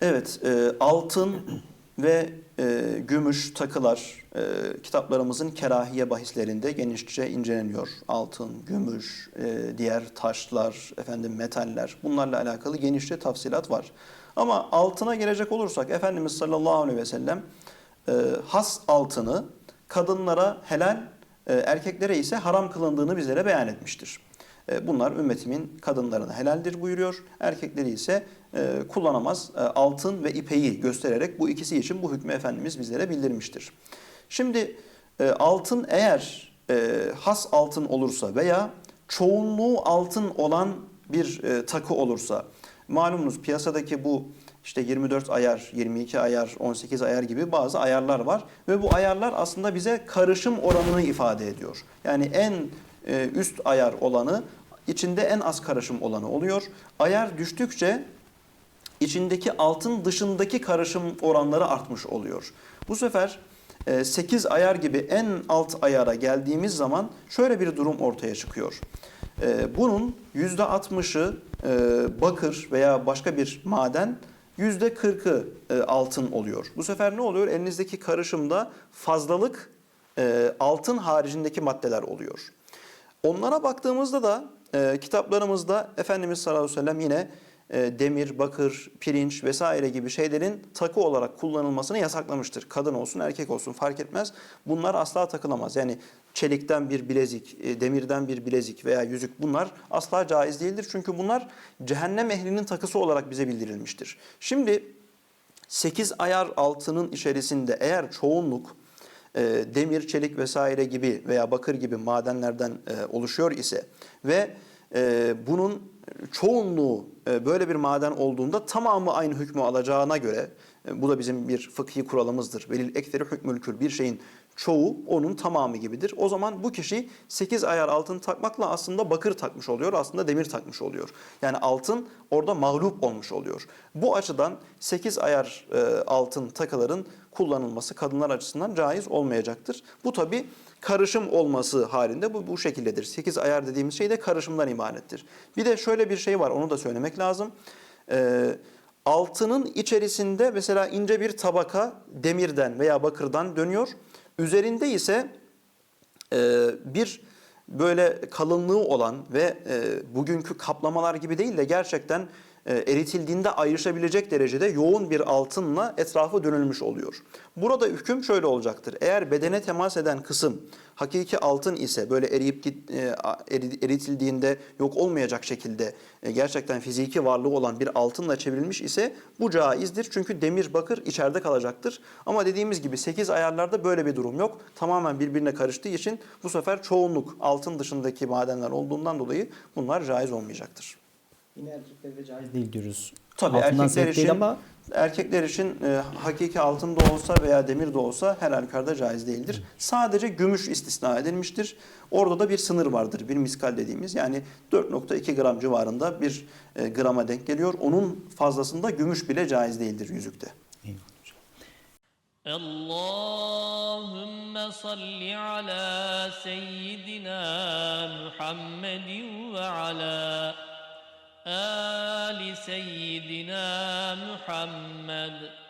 Evet, e, altın ve e, gümüş takılar e, kitaplarımızın kerahiye bahislerinde genişçe inceleniyor. Altın, gümüş, e, diğer taşlar, efendim metaller bunlarla alakalı genişçe tafsilat var. Ama altına gelecek olursak Efendimiz sallallahu aleyhi ve sellem e, has altını kadınlara helal, e, erkeklere ise haram kılındığını bizlere beyan etmiştir. E, Bunlar ümmetimin kadınlarına helaldir buyuruyor. Erkekleri ise e, kullanamaz e, altın ve ipeyi göstererek bu ikisi için bu hükmü Efendimiz bizlere bildirmiştir. Şimdi altın eğer has altın olursa veya çoğunluğu altın olan bir takı olursa malumunuz piyasadaki bu işte 24 ayar, 22 ayar, 18 ayar gibi bazı ayarlar var ve bu ayarlar aslında bize karışım oranını ifade ediyor. Yani en üst ayar olanı içinde en az karışım olanı oluyor. Ayar düştükçe içindeki altın dışındaki karışım oranları artmış oluyor. Bu sefer 8 ayar gibi en alt ayara geldiğimiz zaman şöyle bir durum ortaya çıkıyor. E, Bunun %60'ı e, bakır veya başka bir maden, %40'ı e, altın oluyor. Bu sefer ne oluyor? Elinizdeki karışımda fazlalık e, altın haricindeki maddeler oluyor. Onlara baktığımızda da e, kitaplarımızda Efendimiz sallallahu aleyhi ve sellem yine e, demir, bakır, pirinç vesaire gibi şeylerin takı olarak kullanılmasını yasaklamıştır. Kadın olsun erkek olsun fark etmez. Bunlar asla takılamaz. Yani çelikten bir bilezik, e, demirden bir bilezik veya yüzük bunlar asla caiz değildir. Çünkü bunlar cehennem ehlinin takısı olarak bize bildirilmiştir. Şimdi 8 ayar altının içerisinde eğer çoğunluk e, demir, çelik vesaire gibi veya bakır gibi madenlerden e, oluşuyor ise ve e, bunun çoğunluğu böyle bir maden olduğunda tamamı aynı hükmü alacağına göre bu da bizim bir fıkhi kuralımızdır. Velil ekferi hükmül kül bir şeyin çoğu onun tamamı gibidir. O zaman bu kişi 8 ayar altın takmakla aslında bakır takmış oluyor, aslında demir takmış oluyor. Yani altın orada mağlup olmuş oluyor. Bu açıdan 8 ayar e, altın takıların kullanılması kadınlar açısından caiz olmayacaktır. Bu tabi karışım olması halinde bu, bu şekildedir. 8 ayar dediğimiz şey de karışımdan ibarettir. Bir de şöyle bir şey var onu da söylemek lazım. Ee, altının içerisinde mesela ince bir tabaka demirden veya bakırdan dönüyor. Üzerinde ise e, bir böyle kalınlığı olan ve e, bugünkü kaplamalar gibi değil de gerçekten eritildiğinde ayrışabilecek derecede yoğun bir altınla etrafı dönülmüş oluyor. Burada hüküm şöyle olacaktır. Eğer bedene temas eden kısım hakiki altın ise böyle eriyip e, eri- eritildiğinde yok olmayacak şekilde e, gerçekten fiziki varlığı olan bir altınla çevrilmiş ise bu caizdir. Çünkü demir bakır içeride kalacaktır. Ama dediğimiz gibi 8 ayarlarda böyle bir durum yok. Tamamen birbirine karıştığı için bu sefer çoğunluk altın dışındaki madenler olduğundan dolayı bunlar caiz olmayacaktır. Yine erkeklerde de caiz değil diyoruz. Tabii Altından erkekler sebep için değil ama erkekler için e, hakiki altın da olsa veya demir de olsa her halükarda caiz değildir. Sadece gümüş istisna edilmiştir. Orada da bir sınır vardır. Bir miskal dediğimiz yani 4.2 gram civarında bir e, grama denk geliyor. Onun fazlasında gümüş bile caiz değildir yüzükte. Eyvallah hocam. اللهم صل على سيدنا محمد وعلى آل سيدنا محمد.